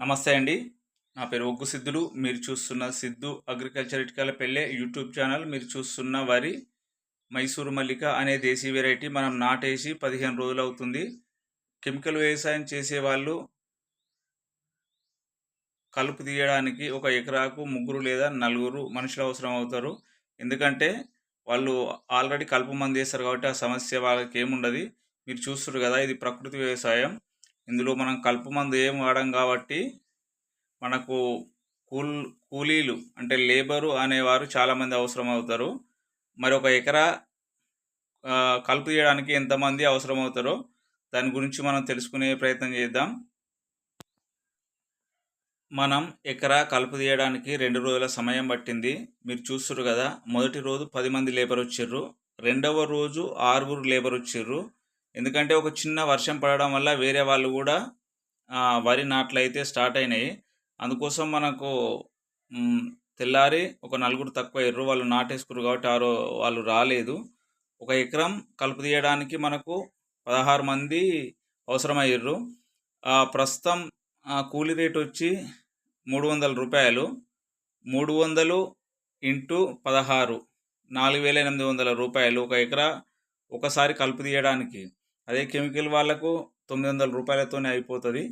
నమస్తే అండి. నా పేరు ఒగ్గు సిద్ధులు. మీరు చూస్తున్న సిద్ధు అగ్రికల్చర్ ఇటుకల పెళ్ళే యూట్యూబ్ ఛానల్. మీరు చూస్తున్న వరి మైసూరు మల్లిక అనే దేశీ వెరైటీ మనం నాటేసి పదిహేను రోజులు అవుతుంది. కెమికల్ వ్యవసాయం చేసే వాళ్ళు కలుపు తీయడానికి ఒక ఎకరాకు ముగ్గురు లేదా నలుగురు మనుషులు అవసరం అవుతారు. ఎందుకంటే వాళ్ళు ఆల్రెడీ కలుపు మంది వేస్తారు కాబట్టి ఆ సమస్య వాళ్ళకి ఏముండదు మీరు చూస్తున్నారు కదా ఇది ప్రకృతి వ్యవసాయం. ఇందులో మనం కలుపు మందు ఏం వాడం కాబట్టి మనకు కూల్ కూలీలు అంటే లేబరు అనేవారు చాలామంది అవసరం అవుతారు మరి ఒక ఎకరా కలుపు తీయడానికి ఎంతమంది అవసరం అవుతారో దాని గురించి మనం తెలుసుకునే ప్రయత్నం చేద్దాం. మనం ఎకరా కలుపు తీయడానికి రెండు రోజుల సమయం పట్టింది. మీరు చూస్తున్నారు కదా మొదటి రోజు పది మంది లేబర్ వచ్చిర్రు రెండవ రోజు ఆరుగురు లేబర్ వచ్చిర్రు ఎందుకంటే ఒక చిన్న వర్షం పడడం వల్ల వేరే వాళ్ళు కూడా వరి నాట్లు అయితే స్టార్ట్ అయినాయి. అందుకోసం మనకు తెల్లారి ఒక నలుగురు తక్కువ ఎర్రు వాళ్ళు నాటేసుకురు కాబట్టి ఆరో వాళ్ళు రాలేదు. ఒక ఎకరం కలుపు తీయడానికి మనకు పదహారు మంది అవసరమయ్యారు ప్రస్తుతం కూలీ రేట్ వచ్చి మూడు వందల రూపాయలు. మూడు వందలు ఇంటూ పదహారు నాలుగు వేల ఎనిమిది వందల రూపాయలు ఒక ఎకరా ఒకసారి కలుపు తీయడానికి. అదే కెమికల్ వాళ్ళకు తొమ్మిది వందల రూపాయలతోనే అయిపోతుంది.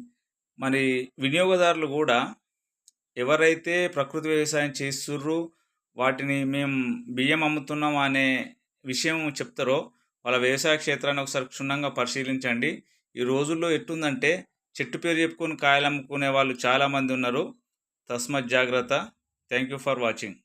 మరి వినియోగదారులు కూడా ఎవరైతే ప్రకృతి వ్యవసాయం చేస్తుర్రు వాటిని మేము బియ్యం అమ్ముతున్నాం అనే విషయం చెప్తారో వాళ్ళ వ్యవసాయ క్షేత్రాన్ని ఒకసారి క్షుణ్ణంగా పరిశీలించండి. ఈ రోజుల్లో ఎట్టుందంటే చెట్టు పేరు చెప్పుకొని కాయలు అమ్ముకునే వాళ్ళు చాలామంది ఉన్నారు. తస్మత్ జాగ్రత్త. Thank you for watching.